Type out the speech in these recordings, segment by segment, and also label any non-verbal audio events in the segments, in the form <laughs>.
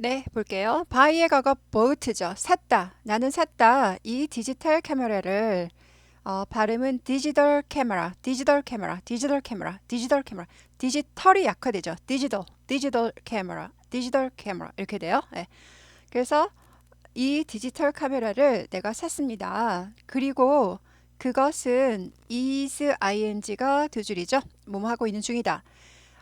네, 볼게요. buy의 과거 bought죠. 샀다. 나는 샀다. 이 디지털 카메라를 어, 발음은 디지털 카메라, 디지털 카메라, 디지털 카메라, 디지털 카메라. 디지털이 약화되죠. 디지털, 디지털 카메라, 디지털 카메라 이렇게 돼요. 네. 그래서 이 디지털 카메라를 내가 샀습니다. 그리고 그것은 is ing가 두 줄이죠. 뭐뭐 하고 있는 중이다.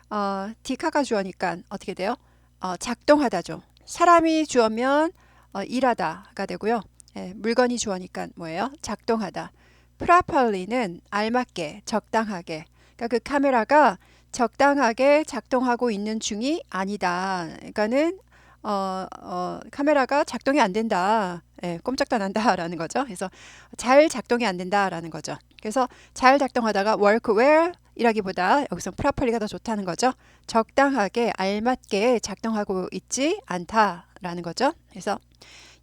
어, 디카가 주어니까 어떻게 돼요? 어, 작동하다죠. 사람이 주어면 어, 일하다가 되고요. 예, 물건이 주어니까 뭐예요? 작동하다. properly는 알맞게, 적당하게. 그러니까 그 카메라가 적당하게 작동하고 있는 중이 아니다. 그러니까는 어, 어, 카메라가 작동이 안 된다. 예, 꼼짝도 안 한다라는 거죠. 그래서 잘 작동이 안 된다라는 거죠. 그래서 잘 작동하다가 work well 이라기보다 여기서 properly가 더 좋다는 거죠. 적당하게 알맞게 작동하고 있지 않다라는 거죠. 그래서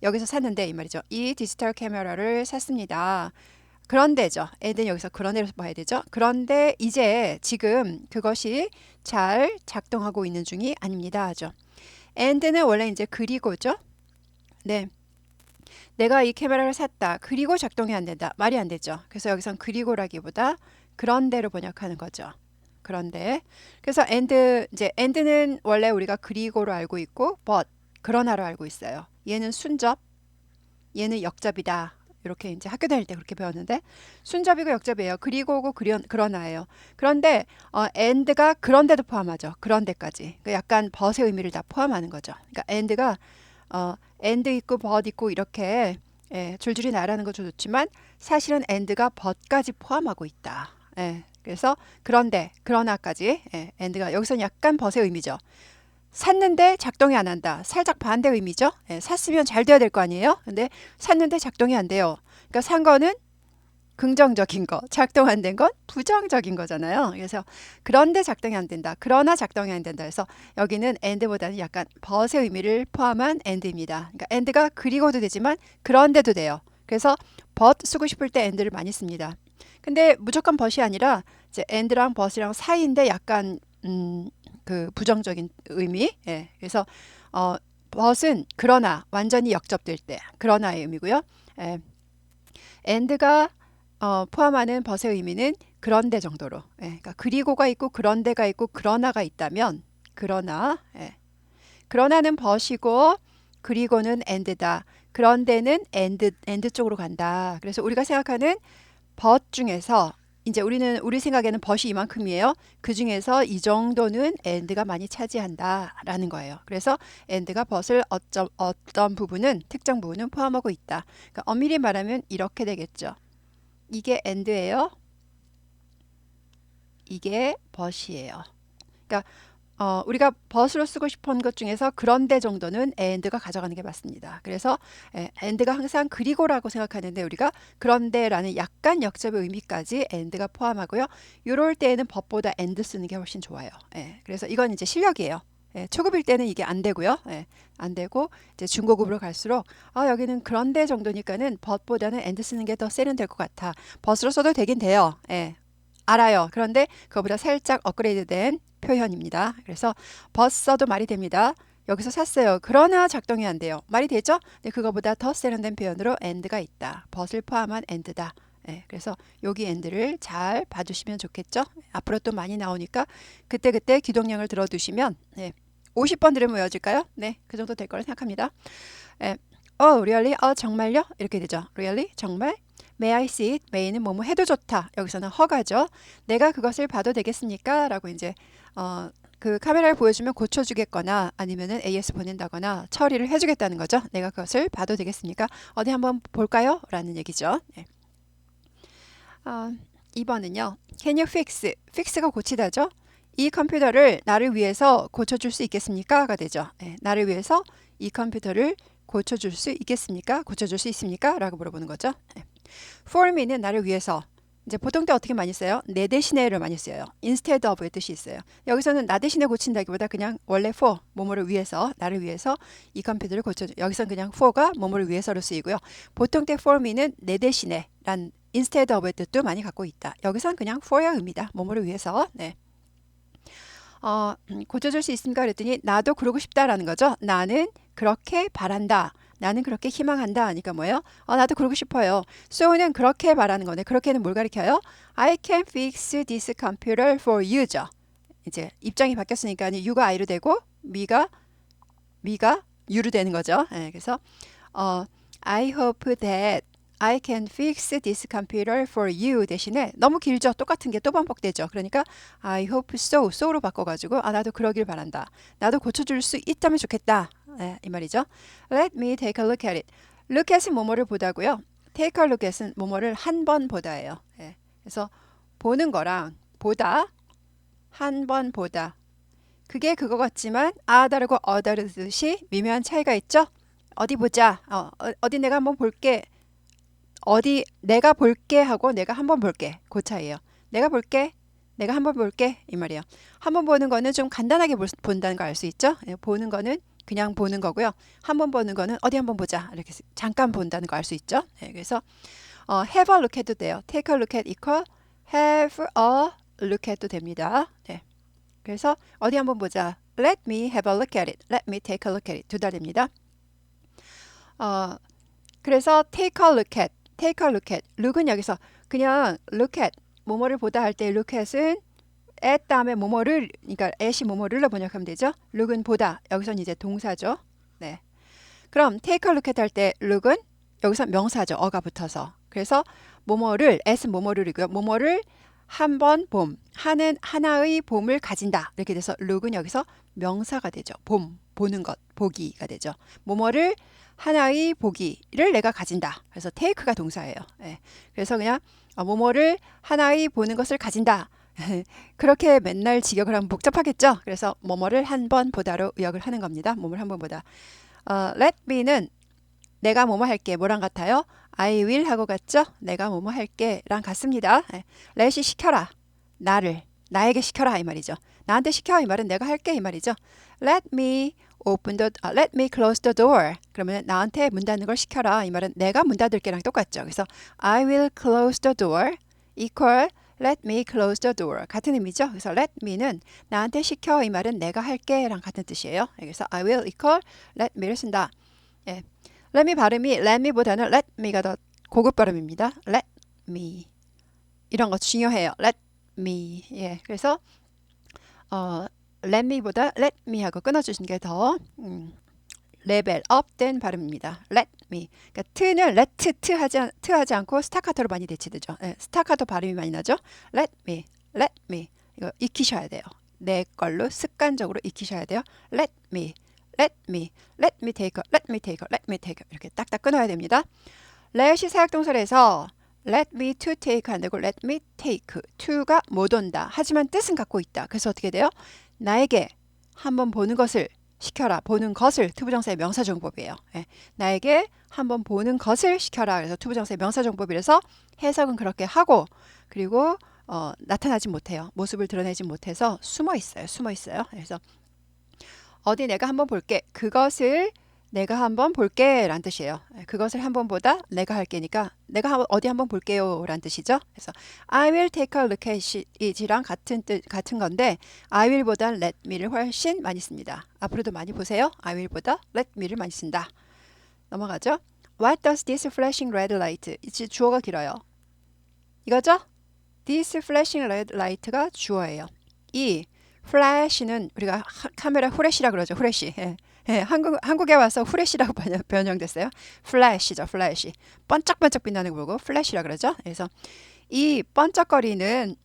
여기서 샀는데 이 말이죠. 이 디지털 카메라를 샀습니다. 그런데죠. 애는 여기서 그런데로 봐야 되죠. 그런데 이제 지금 그것이 잘 작동하고 있는 중이 아닙니다. 하죠. and는 원래 이제 그리고죠. 네. 내가 이 카메라를 샀다. 그리고 작동이 안 된다. 말이 안 되죠. 그래서 여기선 그리고라기보다 그런데로 번역하는 거죠. 그런데 그래서 and 이제 and는 원래 우리가 그리고로 알고 있고 but 그러나로 알고 있어요. 얘는 순접, 얘는 역접이다. 이렇게 이제 학교 다닐 때 그렇게 배웠는데 순접이고 역접이에요. 그리고고 그려, 그러나예요. 그런데 어, and가 그런데도 포함하죠. 그런데까지. 그 약간 벗의 의미를 다 포함하는 거죠. 그러니까 and가 어, and 있고 but 있고 이렇게 예, 줄줄이 나라는 것도 좋지만 사실은 and가 but까지 포함하고 있다. 예, 그래서 그런데 그러나까지 예, and가 여기서는 약간 벗의 의미죠. 샀는데 작동이 안 한다. 살짝 반대 의미죠. 예, 샀으면 잘 돼야 될 거 아니에요. 근데 샀는데 작동이 안 돼요. 그러니까 산 거는 긍정적인 거, 작동 안 된 건 부정적인 거잖아요. 그래서 그런데 작동이 안 된다. 그러나 작동이 안 된다. 그래서 여기는 and보다는 약간 벗의 의미를 포함한 and입니다. 그러니까 and가 그리고도 되지만 그런데도 돼요. 그래서 but 쓰고 싶을 때 and를 많이 씁니다. 근데 무조건 but이 아니라 이제 and랑 but이랑 사이인데 약간 음, 그 부정적인 의미. 예. 그래서 어 but은 그러나 완전히 역접될 때 그러나의 의미고요. 예. and가 어, 포함하는 벗의 의미는 그런데 정도로. 예, 그러니까 그리고가 있고 그런데가 있고 그러나가 있다면 그러나 예. 그러나는 벗이고 그리고는 and다. 그런데는 and and 쪽으로 간다. 그래서 우리가 생각하는 벗 중에서 이제 우리는 우리 생각에는 벗이 이만큼이에요. 그 중에서 이 정도는 and가 많이 차지한다라는 거예요. 그래서 and가 벗을 어쩌, 어떤 부분은 특정 부분은 포함하고 있다. 그러니까 엄밀히 말하면 이렇게 되겠죠. 이게 and예요. 이게 벗이에요. 그러니까 어, 우리가 벗으로 쓰고 싶은 것 중에서 그런데 정도는 and가 가져가는 게 맞습니다. 그래서 에, and가 항상 그리고라고 생각하는데 우리가 그런데라는 약간 역접의 의미까지 and가 포함하고요. 이럴 때에는 벗보다 and 쓰는 게 훨씬 좋아요. 예, 그래서 이건 이제 실력이에요. 예, 초급일 때는 이게 안 되고요. 예, 안 되고 이제 중고급으로 갈수록 아 여기는 그런데 정도니까는 벗보다는 and 쓰는 게 더 세련될 것 같아. 벗으로 써도 되긴 돼요. 예, 알아요. 그런데 그거보다 살짝 업그레이드된 표현입니다. 그래서 벗 써도 말이 됩니다. 여기서 샀어요. 그러나 작동이 안 돼요. 말이 되죠? 네, 그거보다 더 세련된 표현으로 and가 있다. 벗을 포함한 and다. 네, 그래서 여기 and를 잘 봐주시면 좋겠죠? 앞으로 또 많이 나오니까 그때그때 기동량을 들어두시면 네, 50번 들으면 외워질까요? 네, 그 정도 될 거라 생각합니다. 네, 어, really? 어, 정말요? 이렇게 되죠. really? 정말? May I see it? May는 뭐뭐 해도 좋다. 여기서는 허가죠. 내가 그것을 봐도 되겠습니까? 라고 이제 어, 그 카메라를 보여주면 고쳐주겠거나 아니면은 AS 보낸다거나 처리를 해주겠다는 거죠. 내가 그것을 봐도 되겠습니까? 어디 한번 볼까요? 라는 얘기죠. 네. 어, 2번은요. Can you fix? fix가 고치다죠. 이 컴퓨터를 나를 위해서 고쳐줄 수 있겠습니까? 가 되죠. 네, 나를 위해서 이 컴퓨터를 고쳐줄 수 있겠습니까? 고쳐줄 수 있습니까? 라고 물어보는 거죠. 네. For me는 나를 위해서 이제 보통 때 어떻게 많이 써요? 내 대신에를 많이 써요. instead of의 뜻이 있어요. 여기서는 나 대신에 고친다기보다 그냥 원래 for 뭐뭐를 위해서 나를 위해서 이 컴퓨터를 고쳐 여기서는 그냥 for가 뭐뭐를 위해서로 쓰이고요. 보통 때 for me는 내 대신에 란 instead of의 뜻도 많이 갖고 있다. 여기서는 그냥 for의 의미다. 뭐뭐를 위해서. 네. 어, 고쳐줄 수 있습니까? 그랬더니 나도 그러고 싶다라는 거죠. 나는 그렇게 바란다. 나는 그렇게 희망한다. 하니까 뭐예요? 어, 나도 그러고 싶어요. so는 그렇게 바라는 건데 그렇게는 뭘 가리켜요? I can fix this computer for you죠. 이제 입장이 바뀌었으니까 you가 I로 되고 me가 me가 you로 되는 거죠. 예, 그래서 어, I hope that I can fix this computer for you 대신에 너무 길죠. 똑같은 게 또 반복되죠. 그러니까 I hope so, so로 바꿔가지고 아 나도 그러길 바란다. 나도 고쳐줄 수 있다면 좋겠다. 네, 이 말이죠. Let me take a look at it. Look at은 뭐뭐를 보다고요. Take a look at은 뭐뭐를 한 번 보다예요. 예, 그래서 보는 거랑 보다 한 번 보다 그게 그거 같지만 아 다르고 어 다르듯이 미묘한 차이가 있죠. 어디 보자. 어, 어, 어디 내가 한번 볼게. 어디 내가 볼게 하고 내가 한번 볼게 그 차이예요. 내가 볼게, 내가 한번 볼게 이 말이에요. 한번 보는 거는 좀 간단하게 볼 수- 본다는 거 알 수 있죠. 예, 보는 거는 그냥 보는 거고요. 한 번 보는 거는 어디 한번 보자 이렇게 잠깐 본다는 거 알 수 있죠. 예, 그래서 어, have a look 해도 돼요. take a look at equal have a look 해도 됩니다. 네. 그래서 어디 한번 보자. Let me have a look at it. Let me take a look at it. 두 달입니다. 어, 그래서 take a look at, take a look at. look은 여기서 그냥 look at 뭐뭐를 보다 할 때 look at은 at 다음에 뭐뭐를 그러니까 at이 뭐뭐를로 번역하면 되죠. look은 보다. 여기선 이제 동사죠. 네. 그럼 take a look at 할때 look은 여기서 명사죠. 어가 붙어서. 그래서 뭐뭐를 at은 뭐뭐를이고요. 뭐뭐를 한 번 봄, 하는 하나의 봄을 가진다. 이렇게 돼서 look은 여기서 명사가 되죠. 봄, 보는 것, 보기가 되죠. 뭐뭐를 하나의 보기를 내가 가진다. 그래서 take가 동사예요. 예. 그래서 그냥 어, 뭐뭐를 하나의 보는 것을 가진다. <laughs> 그렇게 맨날 직역을 하면 복잡하겠죠. 그래서 뭐뭐를 한 번 보다로 의역을 하는 겁니다. 뭐뭐를 한 번 보다. 어, let me는 내가 뭐뭐 할게 뭐랑 같아요? I will 하고 같죠? 내가 뭐뭐 할게랑 같습니다. 예. let이 시켜라. 나를 나에게 시켜라 이 말이죠. 나한테 시켜 이 말은 내가 할게 이 말이죠. Let me open the 아, let me close the door. 그러면 나한테 문 닫는 걸 시켜라 이 말은 내가 문 닫을게랑 똑같죠. 그래서 I will close the door equal let me close the door 같은 의미죠. 그래서 let me는 나한테 시켜 이 말은 내가 할게랑 같은 뜻이에요. 그래서 I will equal let me를 쓴다. 예. let me 발음이 let me보다는 let me가 더 고급 발음입니다. let me 이런 거 중요해요. let me 예. 그래서 어 let me보다 let me 하고 끊어주시는 게더 음, 레벨 업된 발음입니다. let me. 그러니까 트는 let 트 하지 않, 트 하지 않고 스타카토로 많이 대치되죠. 예, 스타카토 발음이 많이 나죠. let me, let me. 이거 익히셔야 돼요. 내 걸로 습관적으로 익히셔야 돼요. let me, let me, let me take, a, let me take, a, let me take a. 이렇게 딱딱 끊어야 됩니다. let이 사역동사에서 let me to take 안 되고 let me take to가 못 온다. 하지만 뜻은 갖고 있다. 그래서 어떻게 돼요? 나에게 한번 보는 것을 시켜라. 보는 것을 투부정사의 명사정법이에요. 예. 나에게 한번 보는 것을 시켜라. 그래서 투부정사의 명사정법이라서 해석은 그렇게 하고 그리고 어, 나타나지 못해요. 모습을 드러내지 못해서 숨어 있어요. 숨어 있어요. 그래서 어디 내가 한번 볼게. 그것을 내가 한번 볼게 라는 뜻이에요. 예, 그것을 한번 보다 내가 할게니까 내가 한- 어디 한번 볼게요 라는 뜻이죠. 그래서 I will take a look at it이랑 같은 뜻 같은 건데 I will보다 let me를 훨씬 많이 씁니다. 앞으로도 많이 보세요. I will보다 let me를 많이 쓴다. 넘어가죠. What does this flashing red light? 이 주어가 길어요. 이거죠? This flashing red light가 주어예요. 이 flash는 우리가 하- 카메라 후레쉬라 그러죠. 후레쉬. 예. 예, 한국 한국에 와서 후레쉬라고 번역, 변형 됐어요. flash죠, flash. 번쩍번쩍 빛나는 거 보고 flash라 그러죠. 그래서 이 번쩍거리는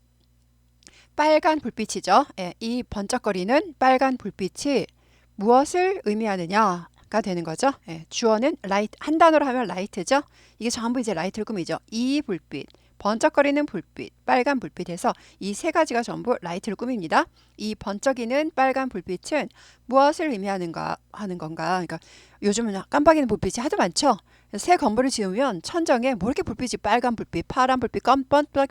빨간 불빛이죠. 예, 이 번쩍거리는 빨간 불빛이 무엇을 의미하느냐 가 되는 거죠. 예, 주어는 라이트 한 단어로 하면 라이트죠. 이게 전부 이제 라이트를 꾸미죠. 이 불빛, 번쩍거리는 불빛, 빨간 불빛에서 이 세 가지가 전부 라이트를 꾸밉니다. 이 번쩍이는 빨간 불빛은 무엇을 의미하는가 하는 건가? 그러니까 요즘은 깜빡이는 불빛이 하도 많죠. 새 건물을 지으면 천정에 뭐 이렇게 불빛이 빨간 불빛, 파란 불빛,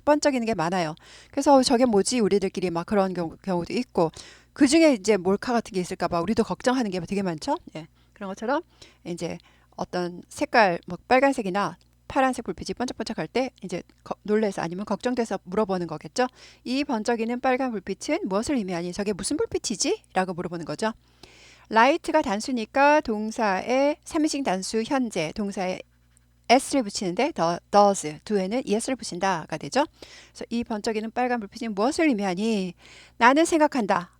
번쩍이는 게 많아요. 그래서 어, 저게 뭐지? 우리들끼리 막 그런 경우, 경우도 있고 그 중에 이제 몰카 같은 게 있을까봐 우리도 걱정하는 게 되게 많죠. 예, 그런 것처럼 이제 어떤 색깔 뭐 빨간색이나 파란색 불빛이 번쩍번쩍할 때 이제 거- 놀래서 아니면 걱정돼서 물어보는 거겠죠. 이 번쩍이는 빨간 불빛은 무엇을 의미하니? 저게 무슨 불빛이지? 라고 물어보는 거죠. light가 단수니까 동사의 3인칭 단수 현재 동사에 s를 붙이는데 더 does do에는 es를 붙인다가 되죠. 그래서 이 번쩍이는 빨간 불빛이 무엇을 의미하니? 나는 생각한다.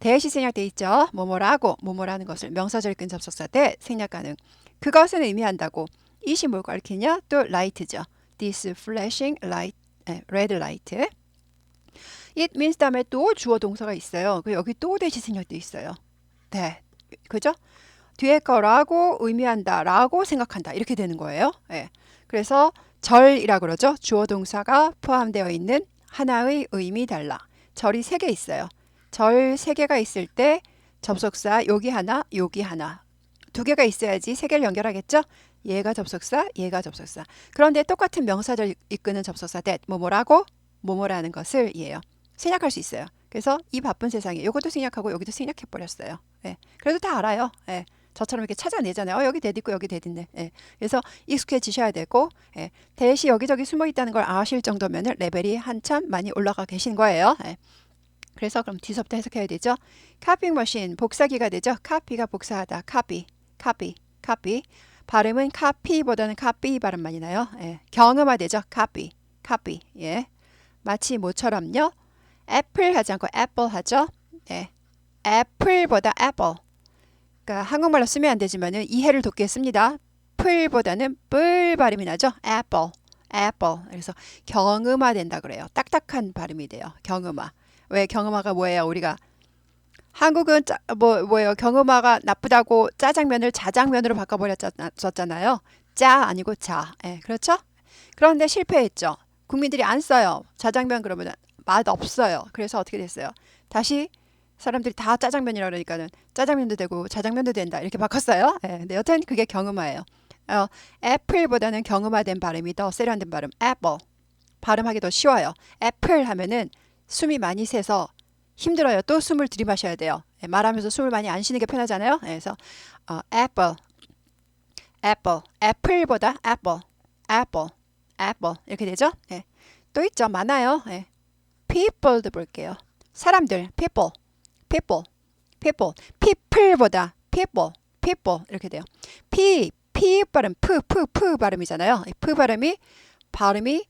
대시 생략돼 있죠. 뭐뭐라고 뭐뭐라는 것을 명사절 근 접속사 대 생략 가능. 그것은 의미한다고. 이시 뭘 가리키냐? 또 light죠. This flashing light, red light. It means 다음에 또 주어 동사가 있어요. 그 여기 또 대시 생략돼 있어요. 네, 그죠? 뒤에 거라고 의미한다라고 생각한다 이렇게 되는 거예요. 예. 그래서 절이라 그러죠. 주어 동사가 포함되어 있는 하나의 의미 달라. 절이 세 개 있어요. 절 세 개가 있을 때 접속사 여기 하나, 여기 하나. 두 개가 있어야지 세 개를 연결하겠죠? 얘가 접속사, 얘가 접속사. 그런데 똑같은 명사절 이끄는 접속사 that 뭐뭐라고 뭐뭐라는 것을 이에요. 생략할 수 있어요. 그래서 이 바쁜 세상에 이것도 생략하고 여기도 생략해 버렸어요. 예. 그래도 다 알아요. 예. 저처럼 이렇게 찾아내잖아요. 어, 여기 대디 있고 여기 대디 있네. 예. 그래서 익숙해지셔야 되고 예. 대시 여기저기 숨어 있다는 걸 아실 정도면 레벨이 한참 많이 올라가 계신 거예요. 예. 그래서 그럼 뒤서부터 해석해야 되죠. 카핑 머신 복사기가 되죠. 카피가 복사하다. 카피, 카피, 카피. 발음은 카피보다는 카피 발음 많이 나요. 예. 경음화 되죠. 카피, 카피. 예. 마치 모처럼요. 애플 하지 않고 애플 하죠. 예. 애플보다 애플. 그러니까 한국말로 쓰면 안 되지만은 이해를 돕게 씁니다. 풀보다는 뿔 발음이 나죠. apple, apple. 그래서 경음화 된다 그래요. 딱딱한 발음이 돼요. 경음화. 왜 경음화가 뭐예요? 우리가 한국은 짜, 뭐 뭐예요? 경음화가 나쁘다고 짜장면을 자장면으로 바꿔버렸잖아요. 짜 아니고 자. 예, 그렇죠? 그런데 실패했죠. 국민들이 안 써요. 자장면 그러면 맛 없어요. 그래서 어떻게 됐어요? 다시 사람들이 다 짜장면이라 그러니까는 짜장면도 되고 자장면도 된다 이렇게 바꿨어요. 예, 근데 여튼 그게 경음화예요. 어, 애플보다는 경음화된 발음이 더 세련된 발음. 애플 발음하기 더 쉬워요. 애플 하면은 숨이 많이 새서 힘들어요. 또 숨을 들이마셔야 돼요. 예, 말하면서 숨을 많이 안 쉬는 게 편하잖아요. 예, 그래서 어, 애플, 애플, 애플보다 애플, 애플, 애플 이렇게 되죠. 예. 또 있죠. 많아요. 예. people도 볼게요. 사람들, people. people, people, people보다 people, people 이렇게 돼요. p, p 발음, p, p, p 발음이잖아요. p 발음이 발음이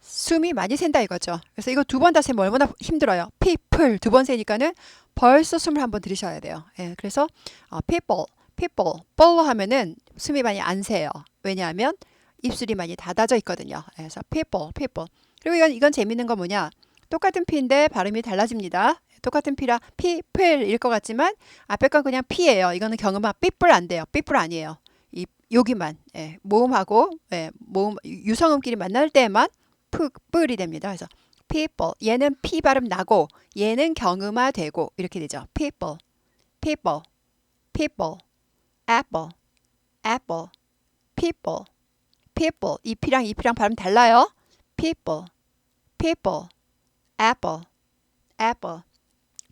숨이 많이 샌다 이거죠. 그래서 이거 두 번 다 세면 얼마나 힘들어요. people 두 번 세니까는 벌써 숨을 한번 들이셔야 돼요. 예, 그래서 어, people, people, 뻘로 하면은 숨이 많이 안 새요. 왜냐하면 입술이 많이 닫아져 있거든요. 그래서 people, people. 그리고 이건 이건 재밌는 거 뭐냐? 똑같은 피인데 발음이 달라집니다. 똑같은 피라 피플일 것 같지만 앞에 건 그냥 피예요. 이거는 경음화 삐뿔 안 돼요. 삐뿔 아니에요. 이 여기만 예, 모음하고 예, 모음 유성음끼리 만날 때만 프 뿔이 됩니다. 그래서 people 얘는 피 발음 나고 얘는 경음화 되고 이렇게 되죠. people, people, people, apple, apple, people, people 이 피랑 이 피랑 발음 달라요. people, people, apple, apple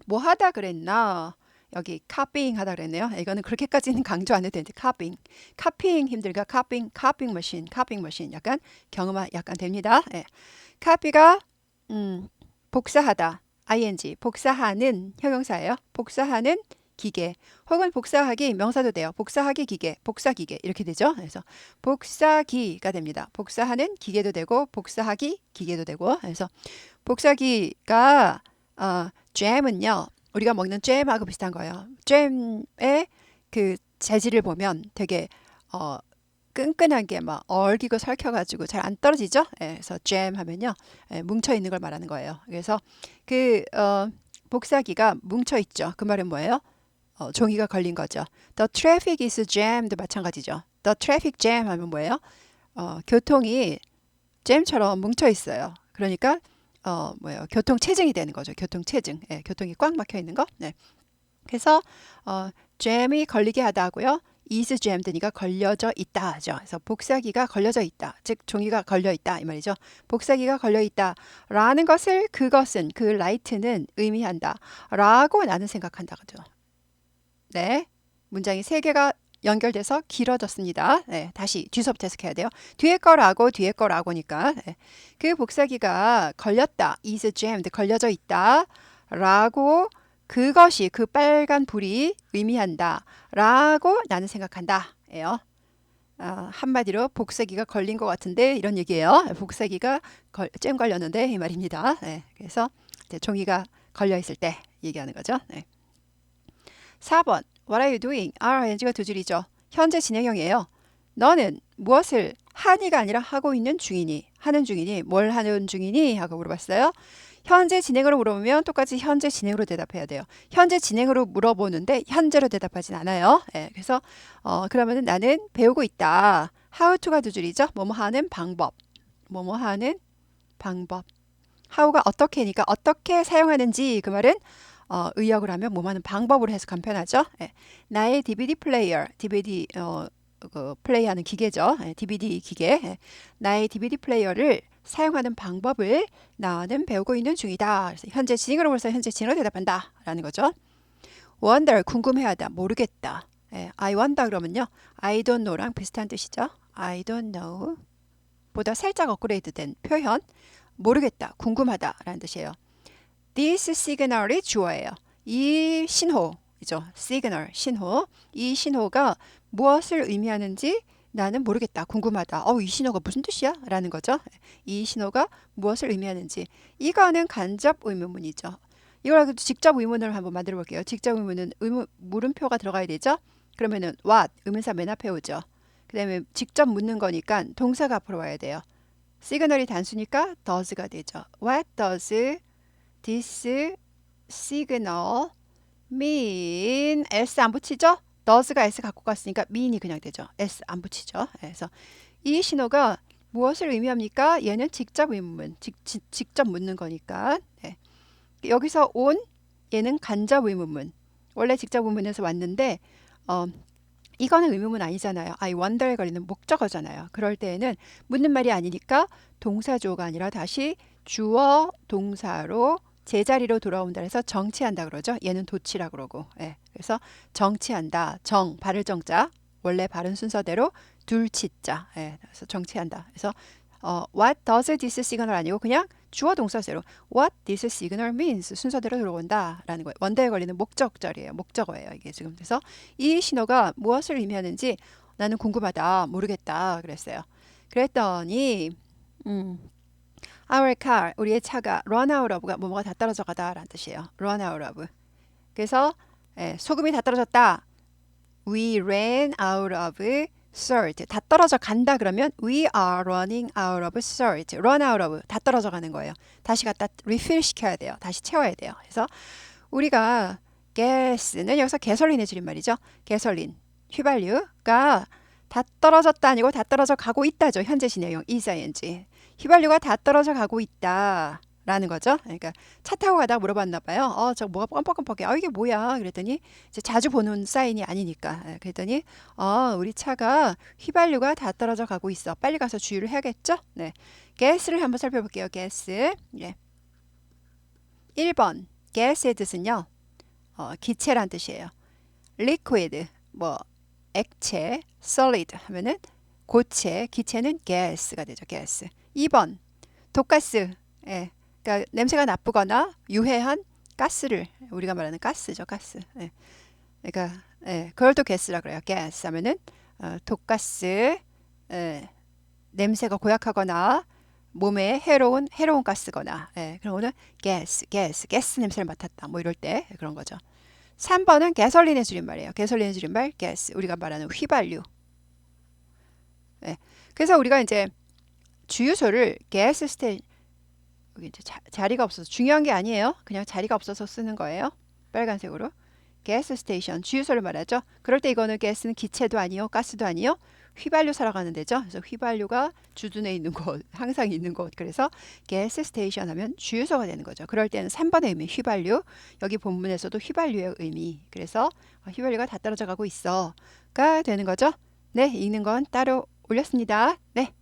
뭐 하다 그랬나? 여기 카핑 하다 그랬네요. 이거는 그렇게까지는 <laughs> 강조 안 해도 되는데 카핑. 카핑 힘들까? 카핑, 카핑 머신, 카핑 머신. 약간 경험화 약간 됩니다. 예. 카피가 음, 복사하다. ing 복사하는 형용사예요. 복사하는 기계 혹은 복사하기 명사도 돼요. 복사하기 기계, 복사기계 이렇게 되죠. 그래서 복사기가 됩니다. 복사하는 기계도 되고 복사하기 기계도 되고 그래서 복사기가 어, 잼은요. 우리가 먹는 잼하고 비슷한 거예요. 잼의 그 재질을 보면 되게 어 끈끈한 게막 얼기고 설켜가지고 잘 안 떨어지죠. 예, 그래서 잼 하면요 예, 뭉쳐 있는 걸 말하는 거예요. 그래서 그 어, 복사기가 뭉쳐 있죠. 그 말은 뭐예요? 어, 종이가 걸린 거죠. The traffic is jammed 마찬가지죠. The traffic jam 하면 뭐예요? 어, 교통이 잼처럼 뭉쳐 있어요. 그러니까 어 뭐예요? 교통 체증이 되는 거죠. 교통 체증. 예, 교통이 꽉 막혀 있는 거. 네. 그래서 어 잼이 걸리게 하다고요. is jamed니까 걸려져 있다 하죠. 그래서 복사기가 걸려져 있다. 즉 종이가 걸려 있다 이 말이죠. 복사기가 걸려 있다라는 것을 그것은 그 라이트는 의미한다라고 나는 생각한다 그죠. 네. 문장이 세 개가 연결돼서 길어졌습니다. 네, 다시 뒤서부터 해석해야 돼요. 뒤에 거라고 뒤에 거라고니까 네. 그 복사기가 걸렸다, is jammed 걸려져 있다 라고 그것이 그 빨간 불이 의미한다. 라고 나는 생각한다. 예요. 아, 한마디로 복사기가 걸린 것 같은데 이런 얘기예요. 복사기가 걸, 잼 걸렸는데 이 말입니다. 네, 그래서 종이가 걸려 있을 때 얘기하는 거죠. 네. 4번 What are you doing? RING가 두 줄이죠. 현재 진행형이에요. 너는 무엇을 하니가 아니라 하고 있는 중이니 하는 중이니 뭘 하는 중이니 하고 물어봤어요. 현재 진행으로 물어보면 똑같이 현재 진행으로 대답해야 돼요. 현재 진행으로 물어보는데 현재로 대답하진 않아요. 예, 그래서 어, 그러면은 나는 배우고 있다. how to가 두 줄이죠. 뭐뭐 하는 방법. 뭐뭐 하는 방법. how가 어떻게니까 어떻게 사용하는지 그 말은 어, 의역을 하면 뭐뭐 하는 방법으로 해석하면 편하죠. 예. 나의 DVD 플레이어, DVD 어, 그 플레이하는 기계죠. 예, DVD 기계. 예. 나의 DVD 플레이어를 사용하는 방법을 나는 배우고 있는 중이다. 현재 진행으로 벌써 현재 진행으로 대답한다. 라는 거죠. wonder 궁금해하다 모르겠다. 예, I wonder 그러면요. I don't know랑 비슷한 뜻이죠. I don't know 보다 살짝 업그레이드 된 표현 모르겠다 궁금하다 라는 뜻이에요. This signal이 주어예요. 이 신호이죠. signal 신호 이 신호가 무엇을 의미하는지 나는 모르겠다. 궁금하다. 어, 이 신호가 무슨 뜻이야? 라는 거죠. 이 신호가 무엇을 의미하는지. 이거는 간접 의문문이죠. 이걸 직접 의문을 한번 만들어 볼게요. 직접 의문은 의문, 물음표가 들어가야 되죠. 그러면은 what 의문사 맨 앞에 오죠. 그 다음에 직접 묻는 거니까 동사가 앞으로 와야 돼요. 시그널이 단수니까 does가 되죠. What does this signal mean? s 안 붙이죠? does가 s 갖고 갔으니까 mean이 그냥 되죠. s 안 붙이죠. 그래서 이 신호가 무엇을 의미합니까? 얘는 직접 의문, 직, 직, 직접 묻는 거니까. 네. 여기서 온 얘는 간접 의문문. 원래 직접 의문에서 왔는데 어, 이거는 의문문 아니잖아요. I wonder에 걸리는 목적어잖아요. 그럴 때에는 묻는 말이 아니니까 동사조가 아니라 다시 주어 동사로 제자리로 돌아온다 해서 정치한다 그러죠. 얘는 도치라 그러고. 예. 그래서 정치한다. 정 발을 정자 원래 바른 순서대로 둘치자. 예. 그래서 정치한다. 그래서 어, what does this signal 아니고 그냥 주어 동사대로 what this signal means 순서대로 들어온다라는 거예요. 원대에 걸리는 목적절이에요. 목적어예요. 이게 지금 그래서 이 신호가 무엇을 의미하는지 나는 궁금하다. 모르겠다. 그랬어요. 그랬더니 음, our car 우리의 차가 run out of가 뭐뭐가 다 떨어져 가다라는 뜻이에요. run out of. 그래서 예, 소금이 다 떨어졌다. we ran out of salt. 다 떨어져 간다 그러면 we are running out of salt. run out of 다 떨어져 가는 거예요. 다시 갖다 refill 시켜야 돼요. 다시 채워야 돼요. 그래서 우리가 gas는 여기서 개설린의 줄임말이죠. 개설린 휘발유가 다 떨어졌다 아니고 다 떨어져 가고 있다죠. 현재 진행형 ing. 휘발유가 다 떨어져 가고 있다. 라는 거죠. 그러니까 차 타고 가다가 물어봤나 봐요. 어, 저 뭐가 뻔뻔뻔뻔해. 아, 이게 뭐야? 그랬더니 이제 자주 보는 사인이 아니니까. 예, 그랬더니 어, 우리 차가 휘발유가 다 떨어져 가고 있어. 빨리 가서 주유를 해야겠죠? 네. 가스를 한번 살펴볼게요. 가스. 예. 1번. 가스의 뜻은요. 어, 기체란 뜻이에요. liquid 뭐 액체, solid 하면은 고체, 기체는 gas가 되죠. gas. 2번. 독가스. 예. 그러니까 냄새가 나쁘거나 유해한 가스를 우리가 말하는 가스죠, 가스. 예. 그러니까 예, 그걸 또 가스라 그래요. 가스 하면은 어, 독가스, 예, 냄새가 고약하거나 몸에 해로운 해로운 가스거나 예, 그런 거는 가스, 가스, 가스 냄새를 맡았다. 뭐 이럴 때 그런 거죠. 3번은 가솔린의 줄임말이에요. 가솔린의 줄임말 가스. 우리가 말하는 휘발유. 예. 그래서 우리가 이제 주유소를 가스 스테 여기 이제 자, 자리가 없어서 중요한 게 아니에요. 그냥 자리가 없어서 쓰는 거예요. 빨간색으로. 가스 스테이션 주유소를 말하죠. 그럴 때 이거는 가스는 기체도 아니요, 가스도 아니요. 휘발유 사러 가는 데죠. 그래서 휘발유가 주둔해 있는 곳, <laughs> 항상 있는 곳. 그래서 가스 스테이션 하면 주유소가 되는 거죠. 그럴 때는 3번의 의미 휘발유. 여기 본문에서도 휘발유의 의미. 그래서 어, 휘발유가 다 떨어져 가고 있어가 되는 거죠. 네, 읽는 건 따로 올렸습니다. 네.